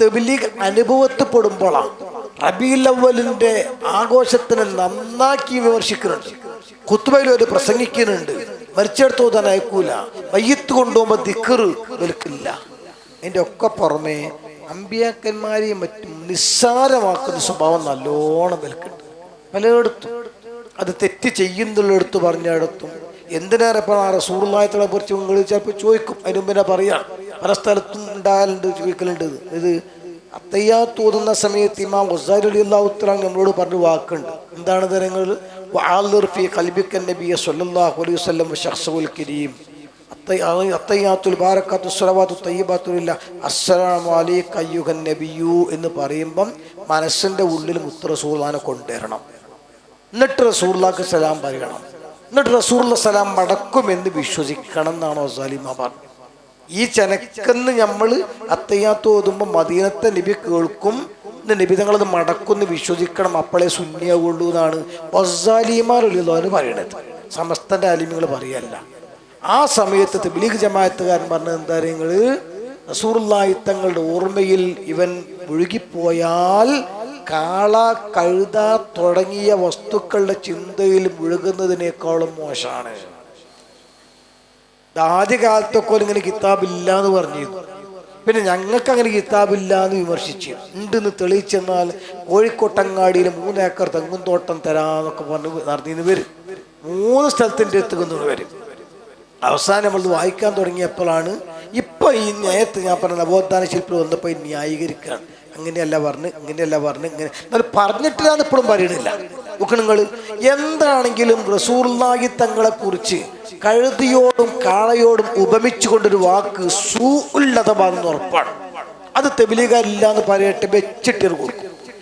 തെബിലീഗ് അനുഭവത്തിൽപ്പെടുമ്പോഴാണ് റബീൽ അവലിന്റെ ആഘോഷത്തിനെ നന്നാക്കി വിമർശിക്കുന്നുണ്ട്. കുത്തുബയിൽ ഒരു പ്രസംഗിക്കുന്നുണ്ട്. മരിച്ചെടുത്ത് ഓതാൻ അയക്കൂല. മയ്യത്ത് കൊണ്ടുപോകുമ്പോൾ ദിക്കറ് വിൽക്കില്ല. അതിന്റെ ഒക്കെ പുറമെ അമ്പിയാക്കന്മാരെയും മറ്റും നിസ്സാരമാക്കുന്ന സ്വഭാവം നല്ലോണം വിൽക്കുന്നുണ്ട്. പലയിടത്തും അത് തെറ്റ് ചെയ്യുന്നുള്ളിടത്ത് പറഞ്ഞിടത്തും എന്തിനേറെ ഇപ്പോൾ ആ റസൂർലായത്തിനെ കുറിച്ച് ചിലപ്പോൾ ചോദിക്കും. അതിന് മുമ്പേ പറയാം. പല സ്ഥലത്തും ഉണ്ടാകലുണ്ട് ചോദിക്കലുണ്ട് ഇത്. ഇത് അത്തയ്യാ തോന്നുന്ന സമയത്ത് ഇമാം വസാരി അലി അള്ളാഹുത്തലാൻ നമ്മളോട് പറഞ്ഞ വാക്കുണ്ട്. എന്താണ് തരങ്ങൾ? ഫി കൽബിക്കൻ നബിയ സല്ലല്ലാഹു അലൈഹി വസല്ലം ഷഹ്സുൽ കരീം. അത്തയ്യാത്തുൽ ബാരക്കാത്തു സ്വലവാത്തു തയ്യബാത്തുല്ല അസ്സലാമു അലൈക അയ്യുഹൻ നബിയു എന്ന് പറയുമ്പം മനസ്സിന്റെ ഉള്ളിൽ മുത്ത് റസൂർലാനെ കൊണ്ടുവരണം. എന്നിട്ട് റസൂർലാക്ക് സലാം പറയണം. എന്നിട്ട് റസൂർല സലാം മടക്കുമെന്ന് വിശ്വസിക്കണം എന്നാണോ സാലിമ പറഞ്ഞത്. ഈ ചെനക്കെന്ന് നമ്മൾ അത്തയ്യാത്ത് ഓതുമ്പോൾ മദീനത്തെ നബി കേൾക്കും. നബി തങ്ങളത് മടക്കുന്ന് വിശ്വസിക്കണം. അപ്പളെ ശൂന്യാവുള്ളൂ എന്നാണ്. വസാലിമാരുള്ളതാണ് പറയണത്. സമസ്തന്റെ അലിമികൾ പറയല്ല. ആ സമയത്ത് തബ്ലീഗ് ജമാഅത്തുകാരൻ പറഞ്ഞത് എന്താ നിങ്ങൾ റസൂറുള്ളാഹി തങ്ങളുടെ ഓർമ്മയിൽ ഇവൻ മുഴുകിപ്പോയാൽ കാള കഴുത തുടങ്ങിയ വസ്തുക്കളുടെ ചിന്തയിൽ മുഴുകുന്നതിനേക്കാളും മോശമാണ്. ആദ്യകാലത്തൊക്കെ ഇങ്ങനെ കിതാബില്ല എന്ന് പറഞ്ഞിരുന്നു. പിന്നെ ഞങ്ങൾക്ക് അങ്ങനെ കിതാബില്ല എന്ന് വിമർശിച്ചു. ഉണ്ടെന്ന് തെളിയിച്ചെന്നാൽ കോഴിക്കോട്ടങ്ങാടിയിൽ മൂന്ന് ഏക്കർ തെങ്ങും തോട്ടം തരാന്നൊക്കെ പറഞ്ഞ് നടന്നിന്ന് വരും. മൂന്ന് സ്ഥലത്തിന്റെ എത്തുന്നത് വരും. അവസാനം നമ്മൾ വായിക്കാൻ തുടങ്ങിയപ്പോഴാണ് ഇപ്പൊ ഈ നേരത്തെ ഞാൻ പറഞ്ഞ നവോത്ഥാന ശില്പി വന്നപ്പോൾ ന്യായീകരിക്കുകയാണ് അങ്ങനെയല്ല പറഞ്ഞ് ഇങ്ങനെയല്ല പറഞ്ഞ് ഇങ്ങനെ. എന്നാൽ പറഞ്ഞിട്ടില്ലാന്ന് ഇപ്പോഴും പറയണില്ല. ഉക്കണുങ്ങൾ എന്താണെങ്കിലും റസൂർലാഹി തങ്ങളെ കുറിച്ച് കഴുതിയോടും കാളയോടും ഉപമിച്ചുകൊണ്ടൊരു വാക്ക് സൂ ഉള്ളതമാണെന്ന് ഉറപ്പാണ്. അത് തെബിലികരില്ല എന്ന് പറയട്ടെ വെച്ചിട്ടിറങ്ങും